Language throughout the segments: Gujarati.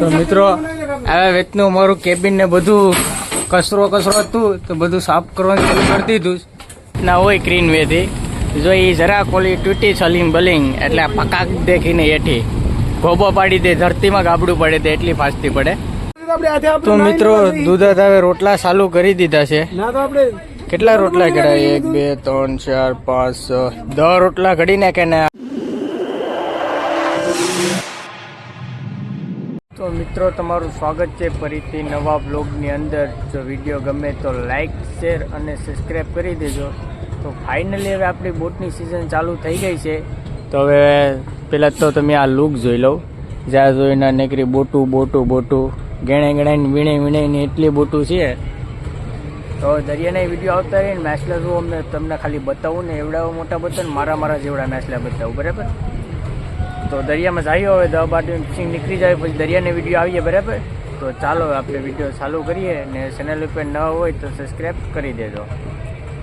તો મિત્રો આ વેતનું મારું કેબિન ને બધું કચરો કચરો હતું તો બધું સાફ કરવાનું ચાલુ કરી દીધું ના હોય ક્રીન વેથી જો એ જરા કોલી તૂટી છલીંગ બલિંગ એટલે પકાક દેખીને એઠી ગોબો પાડી દે ધરતીમાં ગાબડું પડે દે એટલી ફાસ્તી પડે. તો મિત્રો દૂધા હવે રોટલા ચાલુ કરી દીધા છે. તો કેટલા રોટલા કઢાય? એક બે ત્રણ ચાર પાંચ છ. દસ રોટલા ઘડી નાખે ને? મિત્રો, તમારું સ્વાગત છે ફરીથી નવા બ્લોગની અંદર. જો વીડિયો ગમે તો લાઇક શેર અને સબસ્ક્રાઈબ કરી દેજો. તો ફાઇનલી હવે આપણી બોટની સિઝન ચાલુ થઈ ગઈ છે. તો હવે પહેલાં તો તમે આ લુક જોઈ લો. જ્યાં જોઈને નીકળી બોટું બોટું બોટું. ગેણે ગણાઈને વીણે વીણે એટલી બોટું છે. તો દરિયાના વીડિયો આવતા રહીને મેસલા જો અમને તમને ખાલી બતાવું ને એવડા મોટા બતાવું મારા મારા જેવડા મેસલા બતાવું, બરાબર? તો દરિયામાં જઈએ હવે દવા બાટી ફિશિંગ નીકળી જાય, પછી દરિયાની વીડિયો આવીએ બરાબર? તો ચાલો આપણે વીડિયો ચાલુ કરીએ ને ચેનલ ઉપર ન હોય તો સબસ્ક્રાઈબ કરી દેજો.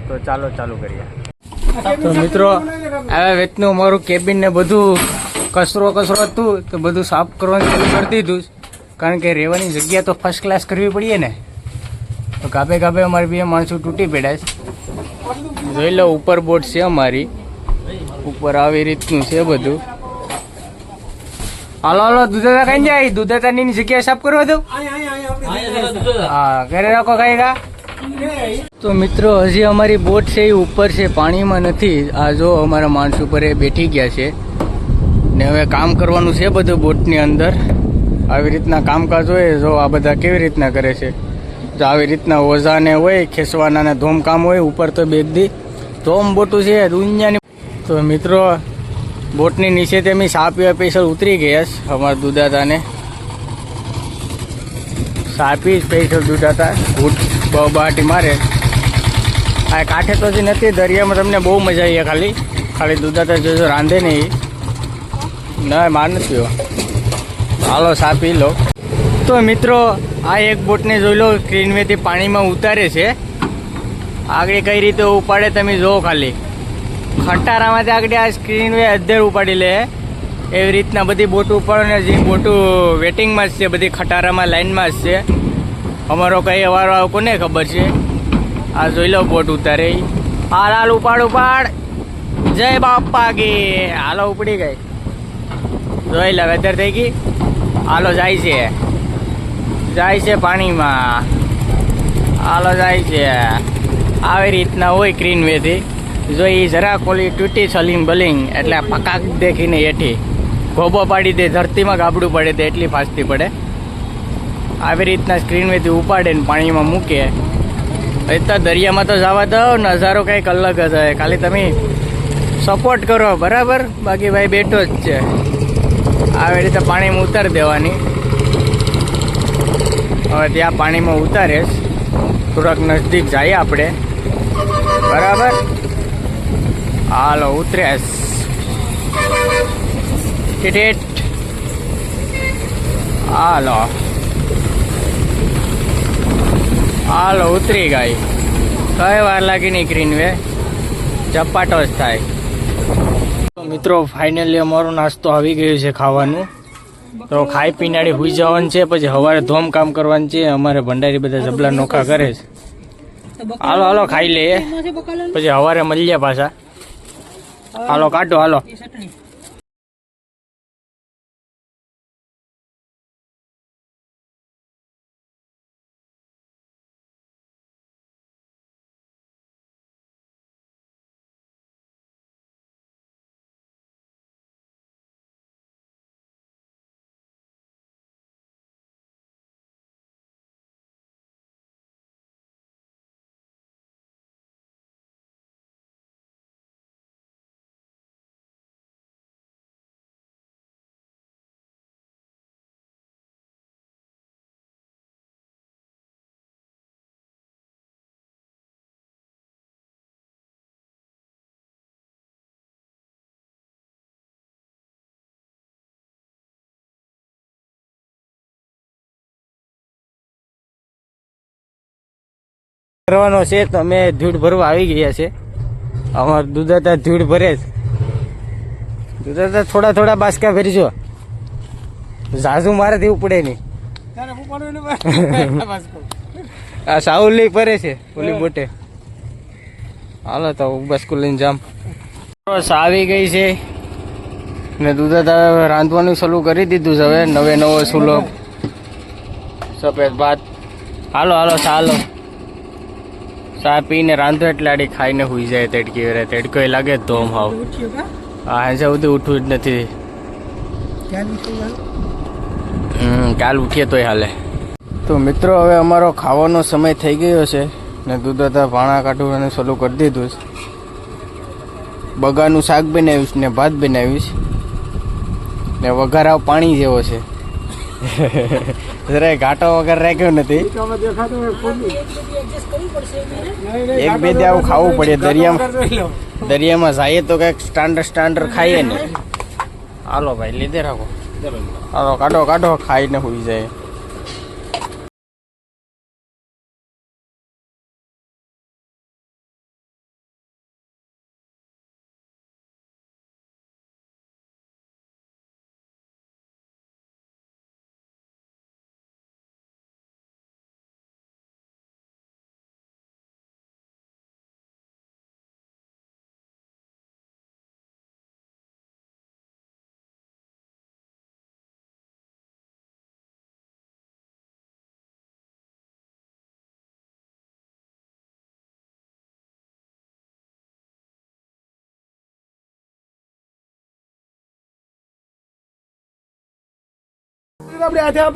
તો ચાલો ચાલુ કરીએ. તો મિત્રો આ વેતનું મારું કેબિન ને બધું કચરો કચરો હતું, તો બધું સાફ કરવાનું ચાલુ કરી દીધું. કારણ કે રહેવાની જગ્યા તો ફર્સ્ટ ક્લાસ કરવી પડીએ ને. તો ગાભે ગાભે અમારે બે માણસો તૂટી પડ્યા છે. જોઈ લો, ઉપર બોટ છે અમારી. ઉપર આવી રીતનું છે બધું. હાલો હાલો દુધાતા કઈ જાય? દુધાતાની જગ્યા સાફ કરવા દઉં? હા, ઘરે રાખો કઈ ગા. તો મિત્રો, હજી અમારી બોટ છે એ ઉપર છે, પાણીમાં નથી. આ જો અમારા માણસ ઉપર એ બેઠી ગયા છે. ને હવે કામ કરવાનું છે બધું બોટની અંદર. આવી રીતના કામકાજ હોય, જો આ બધા કેવી રીતના કરે છે? જો આવી રીતના ઓઝાને હોય, ખેંચવાના ને ધોમ હોય, ઉપર તો બેગદી ધોમ બોટું છે, દુનિયાની. તો મિત્રો બોટની નીચે તેમ સા પીવા સ્પેશિયલ ઉતરી ગયા છે, અમારા દુદાતાને સાપી સ્પેશિયલ દુદાતા ઘૂટ બહાટી મારે. આ કાંઠે તો નથી, દરિયામાં તમને બહુ મજા આવી ખાલી. ખાલી દુદાતા જોજો રાંધે નહીં. ના, માર નથી હાલો સા પી લો. તો મિત્રો, આ એક બોટને જોઈ લો સ્ક્રીનવેથી પાણીમાં ઉતારે છે. આગળ કઈ રીતે ઉપાડે તમે જુઓ ખાલી. ખટારામાંથી આગળ આ સ્ક્રીન વે અધેર ઉપાડી લે. એવી રીતના બધી બોટ ઉપાડો ને જે બોટું વેટિંગમાં જ છે, બધી ખટારામાં લાઇનમાં જ છે. અમારો કઈ અવારો આવ કોને ખબર છે? આ જોઈ લો બોટ ઉતારે. હાલ હાલ, ઉપાડ ઉપાડ. જય બાપા ગી હાલો, ઉપડી ગઈ. જોઈ લે વેધર થઈ ગઈ. હાલો, જાય છે. જાય છે પાણીમાં. હાલો, જાય છે. આવી રીતના હોય ક્રીન વેથી જો એ જરા કોલી તૂટી સલીમ બલિંગ, એટલે પકાક દેખીને એઠી ગોબો પાડી દે, ધરતીમાં ગાબડું પડે તે એટલી ફાસ્તી પડે. આવી રીતના સ્ક્રીન વેથી ઉપાડે ને પાણીમાં મૂકે. તો દરિયામાં તો જવા દો, નજારો કંઈક અલગ જ હોય. ખાલી તમે સપોર્ટ કરો, બરાબર? બાકી ભાઈ બેઠો જ છે. આવી રીતે પાણીમાં ઉતારી દેવાની. હવે ત્યાં પાણીમાં ઉતારે થોડાક નજદીક જઈએ આપણે. બરાબર? હાલો ઉતરેસ. ટિટેટ હાલો. હાલો ઉતરી ગઈ. કઈ વાર લાગી નીકળીને વે? ચપાટો જ થાય. મિત્રો ફાઇનલી અમારો નાસ્તો આવી ગયો છે ખાવાનું. તો ખાઈ પીનાડી હુઈ જવાનું છે પછી સવારે ધોમ કામ કરવાનું છે અમારે ભંડારી બધા જબલા નોખા કરે છે. હાલો હાલો ખાઈ લઈએ. પછી સવારે મળીએ પાછા. હાલો કાઢો હાલો. કરવાનો છે તો અમે ધૂળ ભરવા આવી ગયા છે. અમાર દુધાતા ધૂળ ભરે છે. દુધાતા થોડા થોડા બાસકા ભરીજો. ઝાઝુ મારાથી ઉપડે નહીં. તારે ઉપાડવું ને બસ આ સાઉલ લઈ ફરે છે ઓલી બોટે. હાલો તો બસ લઈને જામ બસ આવી ગઈ છે. ને દૂધ હવે રાંધવાનું શરૂ કરી દીધું છે હવે નવે નવો સુલો. સફેદ ભાત. હાલો હાલો ચાલો. ચા પીને રાંધો એટલે આડી ખાઈને હુઈ જાય તેડકી વરે. તેડકો લાગે ધોમ હાવ. હા કા સુધી ઉઠવું જ નથી. હમ કાલ ઉઠીએ તોય હાલે. તો મિત્રો હવે અમારો ખાવાનો સમય થઈ ગયો છે ને દૂધ હતા ભાણા કાઢવાનું શરૂ કરી દીધું છે. બગાનું શાક બનાવ્યું છે ને ભાત બનાવ્યું છે ને વઘારાવ પાણી જેવો છે. જરાય ઘાટો વગર રાખ્યો નથી? એક બે ત્યાં આવું ખાવું પડે, દરિયામાં. દરિયામાં જઈએ તો કંઈક સ્ટાન્ડર્ડ સ્ટાન્ડર્ડ ખાઈએ ને. હાલો ભાઈ, લીધે રાખો. હાલો, કાઢો કાઢો, ખાઈને હોઈ જાય.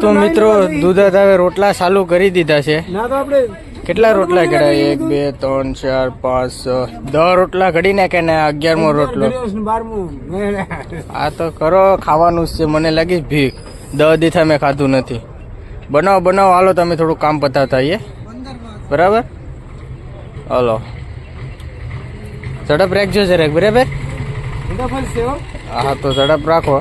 તો મિત્રો દૂધા. હવે રોટલા ચાલુ કરી દીધા છે. કેટલા રોટલા કઢાય એક બે ત્રણ ચાર પાંચ દસ રોટલા ઘડી નાખે ને અગિયારમો રોટલો. આ તો કરો ખાવાનું છે. મને લાગી ભીખ. દસ દીથા મેં ખાધું નથી. બનાવો બનાવો. હાલો તમે થોડું કામ પતાવતા આવીએ. બરાબર? હાલો. ઝડપ રાખજો જરાક. બરાબર? હા તો ઝડપ રાખો.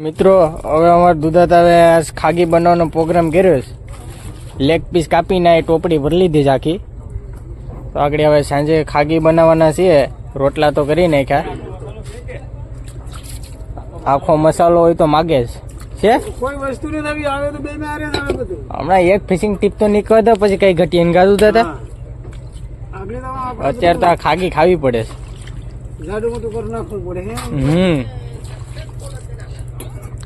મિત્રો હવે અમારે દુધાત હવે આજ ખાગી બનાવવાનો પ્રોગ્રામ કર્યો છે. લેગ પીસ કાપીને એ ટોપડી ભરી લીધી છે આખી. તો આગળ હવે સાંજે ખાગી બનાવવાના છીએ. રોટલા તો કરી નાખ્યા. આખો મસાલો હોય તો માગે જ. છે? તો જ હમણાં એક ફિશિંગ ટીપ તો નીકળ્યો હતો પછી કઈ ઘટી એને ગાધું હતા. તો અત્યારે તો આ ખાગી ખાવી પડે છે. હમ.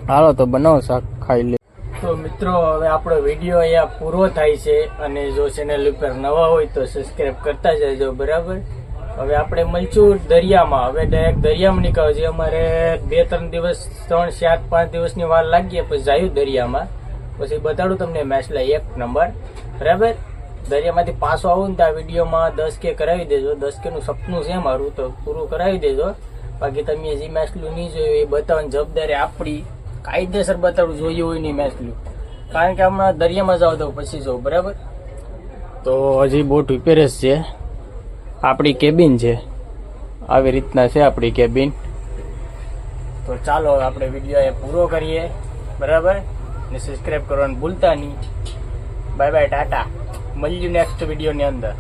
હાલો, તો બનાવો શાક, ખાઈ લે. તો મિત્રો, હવે આપણો વીડિયો અહીંયા પૂરો થાય છે અને જો ચેનલ ઉપર નવા હોય તો સબસ્ક્રાઈબ કરતા જજો, બરાબર? હવે આપણે મળશું દરિયામાં. હવે ડાયરેક્ટ દરિયામાં નીકળો છે અમારે બે ત્રણ દિવસ, ત્રણ ચાર, પાંચ દિવસની વાર લાગીએ પછી જાયું દરિયામાં. પછી બતાડું તમને મેચલા એક નંબર. બરાબર? દરિયામાંથી પાછો આવું ને તો આ વિડીયોમાં દસ કે કરાવી દેજો. દસ કેનું સપનું છે મારું, તો પૂરું કરાવી દેજો. બાકી તમે જે મેચલું નહીં જોયું એ બતાવવાની જવાબદારી આપણી. કાયદેસર બતાડવું જોઈએ હોય નહીં મેચલું કારણ કે હમણાં દરિયામાં જાવ તો પછી જાઉં બરાબર? તો હજી બોટ ઉપેરે છે. આપણી કેબિન છે. આવી રીતના છે આપણી કેબિન તો ચાલો આપણે વીડિયો એ પૂરો કરીએ બરાબર? ને સબસ્ક્રાઈબ કરવાનું ભૂલતા નહીં. બાય બાય ટાટા મળ્યું નેક્સ્ટ વિડીયોની અંદર.